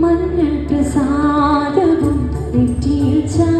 മഞ്ഞൾ പ്രസാദവും നെറ്റിയിൽ ചാർത്തി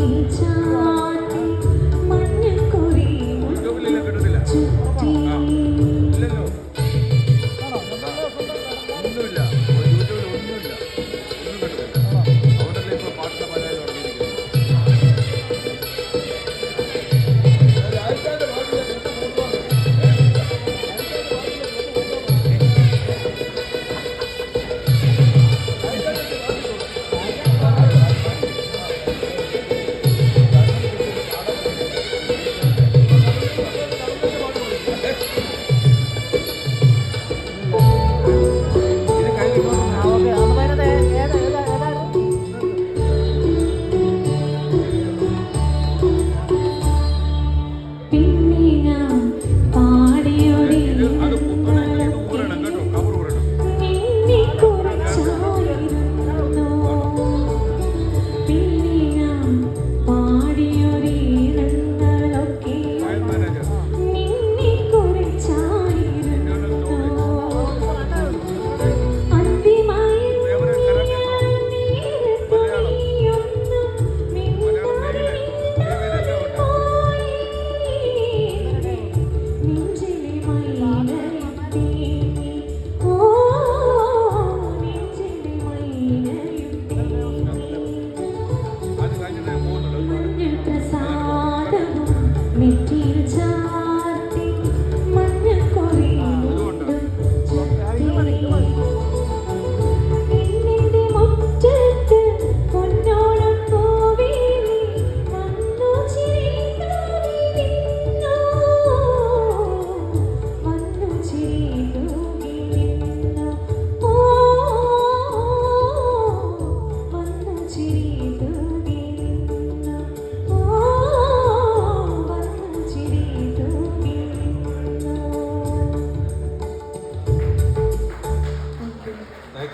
നെറ്റിയിൽ ചാർത്തി